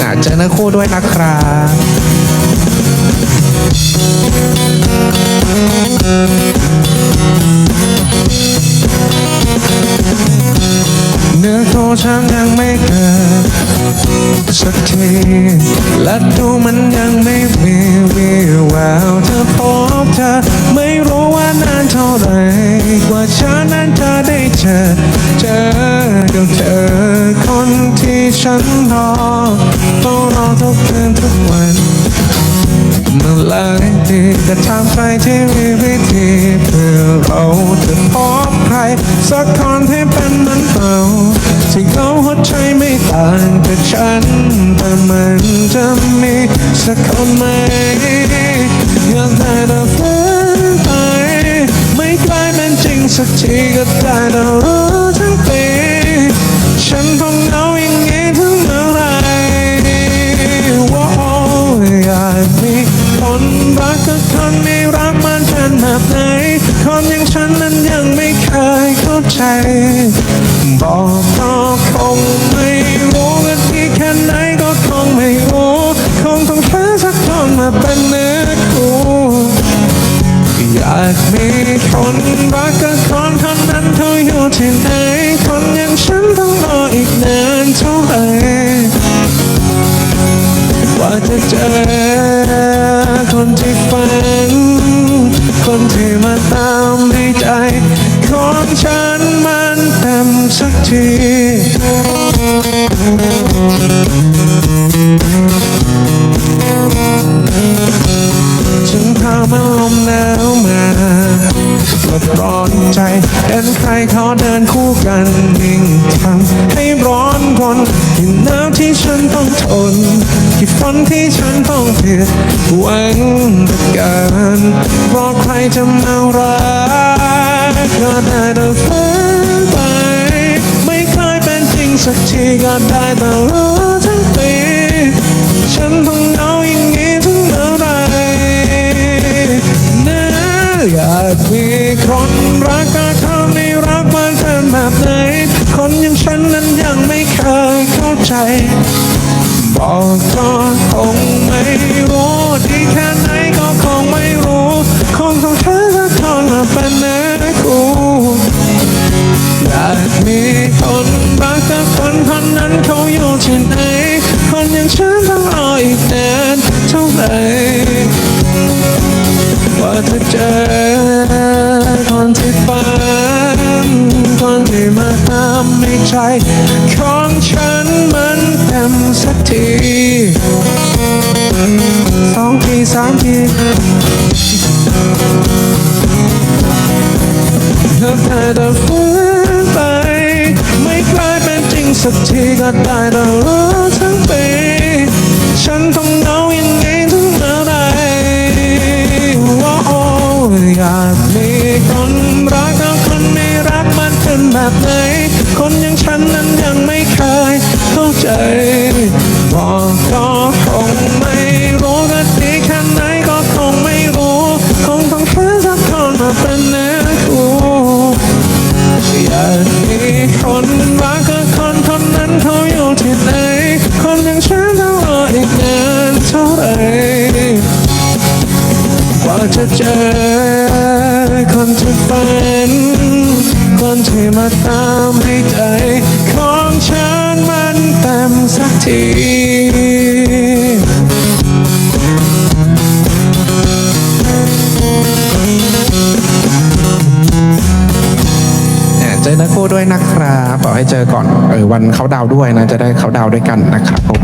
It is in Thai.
อะเจอเนื้อคู่ด้วยนะครับเนื้อคู่ฉันยังไม่เกิดสักทีและดูมันยังไม่มีวี่แว เธอคนที่ฉันรอเฝ้ารอทุกคืนทุกวันเมื่อไรดีแต่ทางใครที่มีวิธีเพื่อเราจะพบใครสักคนที่เป็นเหมือนเราที่เขาหัวใจไม่ต่างจากฉัน แต่มันจะมีสักคนไหมอยากได้แต่ฝันไปไม่กลายเป็นจริงสักทีก็ได้แต่รู้ ใจ บอกก็คงไม่รู้กันที่แค่ไหนก็คงไม่รู้คงต้องหาสักคนมาเป็นเนื้อคู่อยากมีคนรักกับคนคนนั้นเขาอยู่ที่ไหนคนอย่างฉันต้องรออีกนานเท่าไหร่ว่าจะเจอคนที่ฝันคนที่มาตามให้ใจของฉัน สักทีฉันพามันลมหนาวมาลดร้อนใจเห็นใครเขาเดินคู่กันยิ่งทำให้ร้อนรนที่หนาวที่ฉันต้องทนที่ฝนที่ฉันต้องเพียดหวังเหลือเกินเพราะใครจะมารักก็ได้แต่ สักทีก็ได้แต่รู้ทั้งปีฉันต้องเหงาอย่างนี้ถึงเมื่อไหรนะอยากมีคนรักก็เขาไม่รักมันเป็นแบบไหนคนอย่างฉันนั้นยังไม่เคยเข้าใจ บอกก็คง เท่าไหร่ว่าจะเจอคนที่ฝันคนที่มาทำให้ใจของฉันมันเต็มสักทีสองทีสามทีเธอแต่แต่ฝันไป ไม่กลายเป็นจริงสักทีก็ได้แต่รู้ทั้งปีฉันต้อง ใจบอกก็คงไม่รู้กันดีแค่ไหนก็คงไม่รู้ คงต้องหาสักคนมาเป็นเนื้อคู่อยากมีคนรักกับคนคนนั้นเขาอยู่ที่ไหน คนอย่างฉันต้องรออีกนานเท่าไหร่กว่าจะเจอคนที่ฝันคนที่มาตามให้ใจ สักทีเจอนักคู่ด้วยนะครับบอกให้เจอก่อนเออวันเขาดาวด้วยนะ จะได้เขาดาวด้วยกันนะครับผม